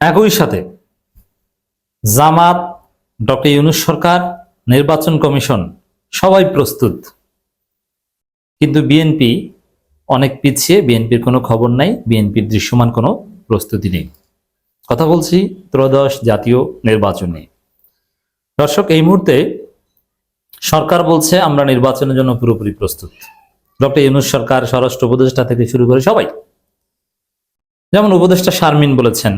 একই সাথে জামাত, ডক্টর ইউনুস সরকার, নির্বাচন কমিশন, সবাই প্রস্তুত। কিন্তু বিএনপি অনেক পিছিয়ে, বিএনপির কোনো খবর নাই, বিএনপির দৃশ্যমান কোনো প্রস্তুতি নেই। কথা বলছি ত্রয়োদশ জাতীয় নির্বাচনে দর্শক, এই মুহূর্তে সরকার বলছে, আমরা নির্বাচনের জন্য পুরোপুরি প্রস্তুত। ডক্টর ইউনুস সরকার, স্বরাষ্ট্র উপদেষ্টা থেকে শুরু করে সবাই। যেমন উপদেষ্টা শারমিন বলেছেন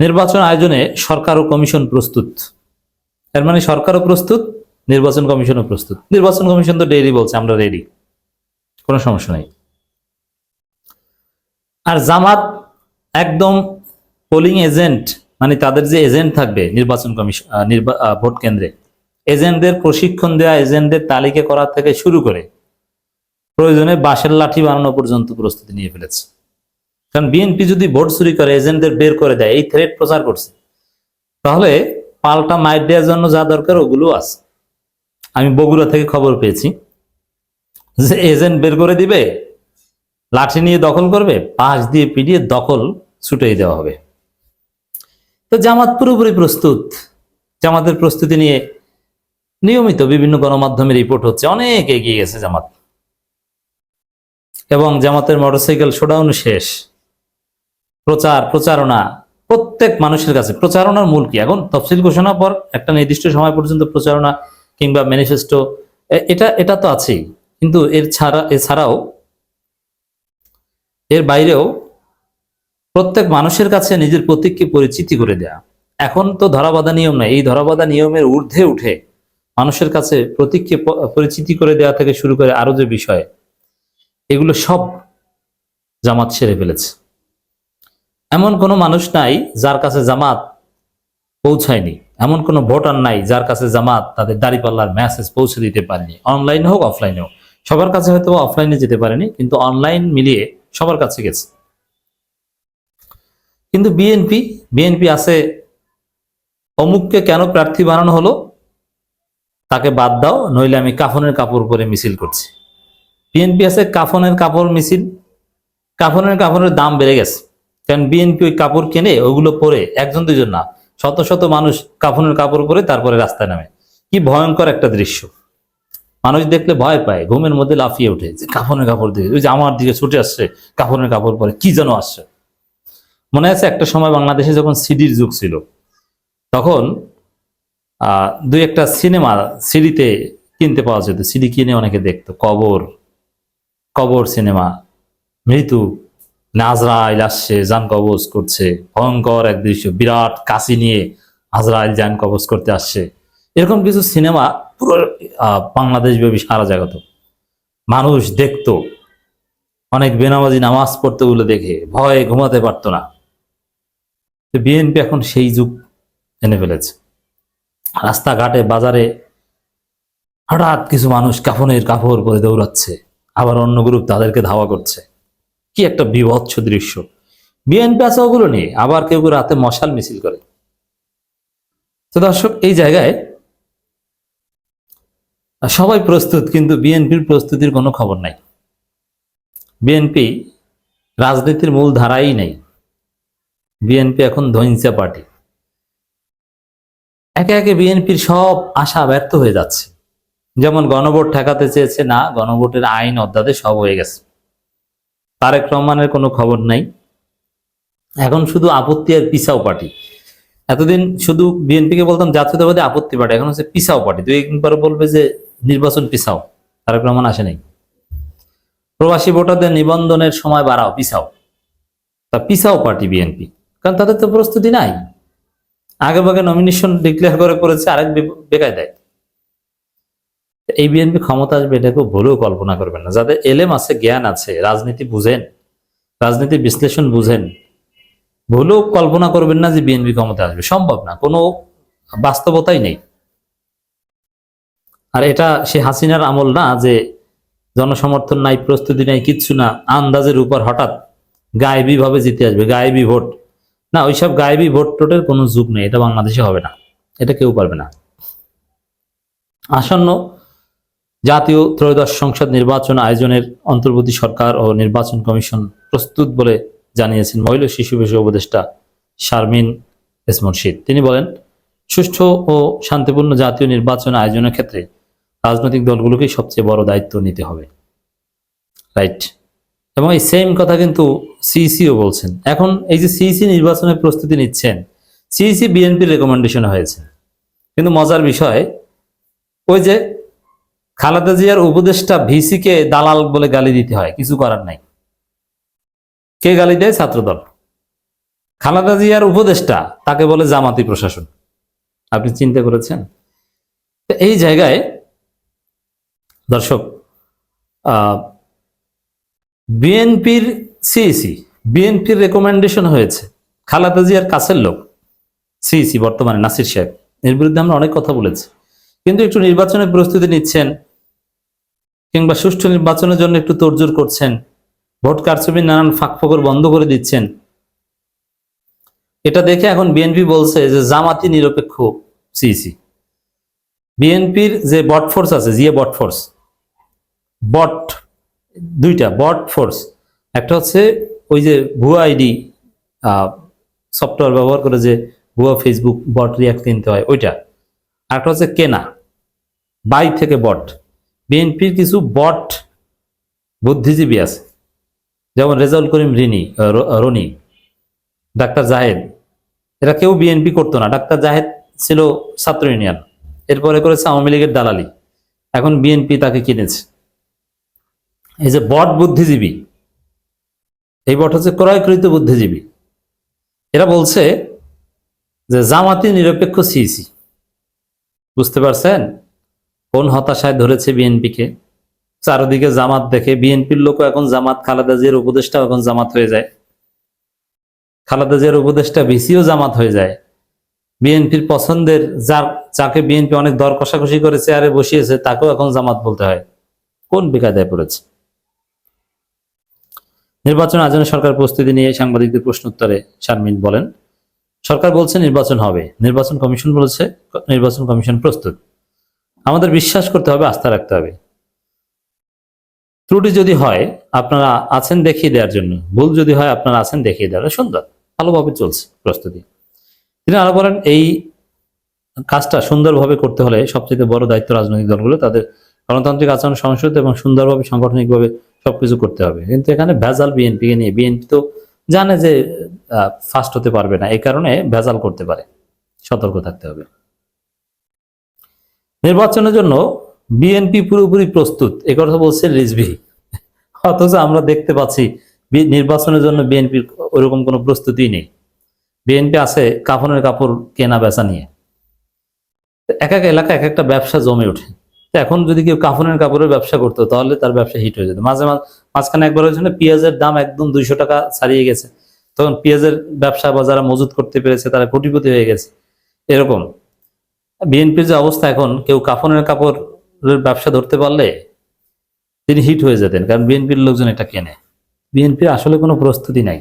নির্বাচন আয়োজনে সরকার ও কমিশন প্রস্তুত। এর মানে সরকারও প্রস্তুত, নির্বাচন কমিশনও প্রস্তুত। নির্বাচন কমিশন তো রেডি বলছে, আমরা রেডি কোনো সমস্যা নেই। আর জামাত একদম পোলিং এজেন্ট মানে তাদের যে এজেন্ট থাকবে নির্বাচন কমিশন ভোট কেন্দ্রে এজেন্টদের প্রশিক্ষণ দেওয়া এজেন্টদের তালিকা করা থেকে শুরু করে, প্রয়োজনে বাঁশের লাঠি বানানো পর্যন্ত প্রস্তুতি নিয়ে ফেলেছে। কারণ বিএনপি যদি ভোট চুরি করে, এজেন্টদের বের করে দেয়, এই থ্রেট প্রচার করছে। তাহলে পাল্টা মাইট দেওয়ার জন্য যা দরকার ওগুলো আছে। আমি বগুড়া থেকে খবর পেয়েছি যে এজেন্ট বের করে দিবে, লাঠি নিয়ে দখল করবে, পাশ দিয়ে পিটিয়ে দখল ছুটেই দেওয়া হবে। তো জামাত পুরোপুরি প্রস্তুত। জামাতের প্রস্তুতি নিয়ে নিয়মিত বিভিন্ন গণমাধ্যমে রিপোর্ট হচ্ছে, অনেক এগিয়ে গেছে জামাত। এবং জামাতের মোটরসাইকেল শোডাউন শেষ। প্রচার, প্রচারণা প্রত্যেক মানুষের কাছে। প্রচারণার মূল কি? এখন তফসিল ঘোষণা পর একটা নির্দিষ্ট সময় পর্যন্ত প্রচারণা কিংবা ম্যানিফেস্টো এটা এটা তো আছেই। কিন্তু এর ছাড়া, এছাড়াও এর বাইরেও প্রত্যেক মানুষের কাছে নিজের প্রতীককে পরিচিতি করে দেয়া। এখন তো ধরাবাধা নিয়ম নাই এই ধরাবাধা নিয়মের ঊর্ধ্বে উঠে মানুষের কাছে প্রতীককে পরিচিতি করে দেওয়া থেকে শুরু করে আরও যে বিষয়, এগুলো সব জামাত সেরে ফেলেছে। এমন কোনো মানুষ নাই যার কাছে জামাত পৌঁছায়নি। এমন কোনো ভোটার নাই যার কাছে জামাত তাদের দাড়িপাল্লার মেসেজ পৌঁছে দিতে পারেনি। অনলাইন হোক অফলাইনে হোক। সবার কাছে হয়তো অফলাইনে যেতে পারেনি, কিন্তু অনলাইন মিলিয়ে সবার কাছে গেছে। কিন্তু বিএনপি বিএনপি আছে, অমুককে কেন প্রার্থী বানানো হলো? তাকে বাদ দাও, নইলে আমি কাফনের কাপড় পরে মিছিল করছি। বিএনপি আছে, কাফনের কাপড় মিছিল, কাফনের কাপড়ের দাম বেড়ে গেছে। কারণ বিএনপি ওই কাপড় কিনে ওগুলো পরে একজন দুজন না, শত শত মানুষ কাফনের কাপড় পরে তারপরে রাস্তায় নামে। কি ভয়ঙ্কর একটা দৃশ্য। মানুষ দেখলে ভয় পায়, ঘুমের মধ্যে লাফিয়ে ওঠে, যে কাফনের কাপড় দিকে ওই যে আমার দিকে ছুটে আসছে, কাফনের কাপড় পরে, কি যেন আসছে। মনে আছে একটা সময় বাংলাদেশে যখন সিডির যুগ ছিল, তখন দুই একটা সিনেমা সিডিতে কিনতে পাওয়া যেত। সিডি কিনে অনেকে দেখতো, কবর কবর সিনেমা, মৃত্যু নাজরাইল আসছে, যান কবজ করছে। ভয়ঙ্কর এক দৃশ্য, বিরাট কাশি নিয়ে আজরাইল যান কবজ করতে আসছে। এরকম কিছু সিনেমা পুরো বাংলাদেশ ব্যাপী সারা জাগত। মানুষ দেখতো। অনেক বেনামাজি নামাজ পড়তে বলে দেখে, ভয়ে ঘুমাতে পারতো না। বিএনপি এখন সেই যুগ এনে ফেলেছে। রাস্তাঘাটে, বাজারে হঠাৎ কিছু মানুষ কাফনের কাপড় পরে দৌড়াচ্ছে, আবার অন্য গ্রুপ তাদেরকে ধাওয়া করছে। কি একটা বিভৎস দৃশ্য। বিএনপি আছে ওগুলো নিয়ে, আবার কেউ কেউ রাতে মশাল মিছিল করে। তো দর্শক, এই জায়গায় সবাই প্রস্তুত, কিন্তু বিএনপির প্রস্তুতির কোনো খবর নাই। বিএনপি রাজনীতির মূল ধারাই নেই। বিএনপি এখন ধৈঞ্চা পার্টি। একে একে বিএনপির সব আশা ব্যর্থ হয়ে যাচ্ছে। যেমন গণভোট ঠেকাতে চেয়েছে, না, গণভোটের আইন অধ্যাদেশ সব হয়ে গেছে। তারেক রহমানের কোনো খবর নাই। এখন শুধু আপত্তি আর পিসাও পার্টি। এতদিন শুধু বিএনপিকে বলতাম জাতীয়তাবাদী আপত্তি পার্টি, এখন হচ্ছে পিসাও পার্টি। দুই একদিন পরে বলবে যে নির্বাচন পিসাও, তারেক রহমান আসে নাই। প্রবাসী ভোটারদের নিবন্ধনের সময় বাড়াও, পিসাও। তা পিসাও পার্টি বিএনপি, কারণ তাদের তো প্রস্তুতি নাই। আগে ভাগে নমিনেশন ডিক্লেয়ার করে করেছে আরেক বেকায় দেয় এই বিএনপি ক্ষমতা আসবে, এটা কেউ ভুলেও কল্পনা করবেন না। যাদের এলেম আছে, জ্ঞান আছে, রাজনীতি বুঝেন, রাজনীতি বিশ্লেষণ বুঝেন, ভুলেও কল্পনা করবেন না যে বিএনপি ক্ষমতা আসবে। সম্ভব না, কোনো বাস্তবতাই নেই। আর এটা সে হাসিনার আমল না যে জনসমর্থন নাই, প্রস্তুতি নাই, কিচ্ছু না, আন্দাজের উপর হঠাৎ গায়েবী ভাবে জিতে আসবে, গায়েবী ভোট। না, ওইসব গায়েবী ভোট টোটের কোনো যুগ নেই, এটা বাংলাদেশে হবে না, এটা কেউ পারবে না। আসন্ন জাতীয় ত্রয়োদশ সংসদ নির্বাচন আয়োজনের অন্তর্বর্তী সরকার ও নির্বাচন কমিশন প্রস্তুত বলে জানিয়েছেন মহিলা শিশু বিষয় উপদেষ্টা শারমিন এস মুর্শিদ। তিনি বলেন, সুষ্ঠু ও শান্তিপূর্ণ জাতীয় নির্বাচন আয়োজনের ক্ষেত্রে রাজনৈতিক দলগুলোকেই সবচেয়ে বড় দায়িত্ব নিতে হবে। রাইট? এবং এই সেম কথা কিন্তু সিইসিও বলছেন। এখন এই যে সিইসি নির্বাচনের প্রস্তুতি নিচ্ছেন, সিইসি বিএনপির রেকমেন্ডেশন হয়েছে। কিন্তু মজার বিষয়, ওই যে খালেদা জিয়ার উপদেষ্টা ভিসিকে দালাল বলে গালি দিতে হয়, কিছু করার নাই। কে গালি দেয়? ছাত্রদল। খালেদা জিয়ার উপদেষ্টা তাকে বলে জামাতি প্রশাসন। আপনি চিন্তা করেছেন? এই জায়গায় দর্শক বিএনপির সিইসি বিএনপির রেকমেন্ডেশন হয়েছে। খালেদা জিয়ার কাছের লোক সিইসি বর্তমানে নাসির সাহেব, এর বিরুদ্ধে আমরা অনেক কথা বলেছি। কিন্তু একটু নির্বাচনের প্রস্তুতি নিচ্ছেন কিংবা সুষ্ঠু নির্বাচনের জন্য একটু তোড়জোড় করছেন। ভোট কারচুপির নানান ফাঁকফোকর বন্ধ করে দিচ্ছেন। এটা দেখে এখন বিএনপি বলছে যে জামাতি নিরপেক্ষ সিসি বিএনপির যে বট ফোর্স আছে, জিএ বট ফোর্স, বট দুইটা বট ফোর্স, একটা হচ্ছে ওই যে ভুয়া আইডি সফটওয়্যার ব্যবহার করে যে ভুয়া ফেসবুক বট রিয়াক্ট কিনতে হয়, ওইটা। আরেকটা হচ্ছে কেনা, বাই থেকে বট। বিএনপির কিছু বট বুদ্ধিজীবী আছে। যেমন রেজাউল করিম রিনি রনি, ডাক্তার জাহেদ। এরা কেউ বিএনপি করতো না। ডাক্তার জাহেদ ছিল ছাত্র ইউনিয়ন। এরপরে করেছে আওয়ামী লীগের দালালি। এখন বিএনপি তাকে কিনেছে। এই যে বট বুদ্ধিজীবী, এই বট হচ্ছে ক্রয়কৃত বুদ্ধিজীবী। এরা বলছে যে জামাতি নিরপেক্ষ সিইসি। বুঝতে পারছেন? কোন হতাশায় ধরেছে বিএনপিকে? চারদিকে জামাত দেখে বিএনপির লোক এখন জামাত, খালেদা জিয়ার উপদেষ্টাও এখন জামাত হয়ে যায়। খালেদা জিয়ার উপদেষ্টা ভিসিও জামাত হয়ে যায়। বিএনপির পছন্দের যার, যাকে বিএনপি অনেক দর কষাকষি করে চেয়ারে বসিয়েছে, তাকেও এখন জামাত বলতে হয়। কোন বেকায়দায় পড়েছে? নির্বাচন আয়োজনে সরকার প্রস্তুতি নিয়ে সাংবাদিকদের প্রশ্ন উত্তরে শারমিন বলেন, সরকার বলছে নির্বাচন হবে। নির্বাচন কমিশন বলেছে, নির্বাচন কমিশন প্রস্তুত। আমাদের বিশ্বাস করতে হবে, আস্থা রাখতে হবে। ত্রুটি যদি হয়, আপনারা আছেন দেখিয়ে দেওয়ার জন্য। ভুল যদি হয়, আপনারা আছেন দেখিয়ে দেওয়ার সুন্দর। ভালোভাবে চলছে প্রস্তুতি। তিনি আরও বলেন, এই কাজটা সুন্দরভাবে করতে হলে সবচেয়ে বড় দায়িত্ব রাজনৈতিক দলগুলো, তাদের গণতান্ত্রিক আচরণ, সংসদ এবং সুন্দরভাবে, সাংগঠনিকভাবে সবকিছু করতে হবে। কিন্তু এখানে ভেজাল বিএনপিকে নিয়ে, বিএনপি তো জানে যে ফার্স্ট হতে পারবে না। এই কারণে ভেজাল করতে পারে। সতর্ক থাকতে হবে। নির্বাচনের জন্য বিএনপি পুরোপুরি প্রস্তুত। কথা বলছে রিজভি। অথচ আমরা দেখতে পাচ্ছি নির্বাচনের জন্য বিএনপির ওরকম কোনো প্রস্তুতি নেই। বিএনপি আছে কাফনের কাপড় কেনা বেচা নিয়ে। এক এক এলাকা এক একটা ব্যবসা জমে ওঠে। এখন যদি কেউ কাফনের কাপড়ের ব্যবসা করতো, তাহলে তার ব্যবসা হিট হয়ে যেত। মাঝে মাঝে মাঝখানে একবার হয়েছে না, পেঁয়াজের দাম একদম দুইশো টাকা ছাড়িয়ে গেছে। তখন পেঁয়াজের ব্যবসা বা যারা মজুত করতে পেরেছে, তারা কোটিপতি হয়ে গেছে। এরকম। বিএনপির যে অবস্থা এখন, কেউ কাফনের কাপড়ের ব্যবসা ধরতে পারলে তিনি হিট হয়ে যেতেন, কারণ বিএনপির লোকজন এটা কেনে। বিএনপির আসলে কোনো প্রস্তুতি নাই।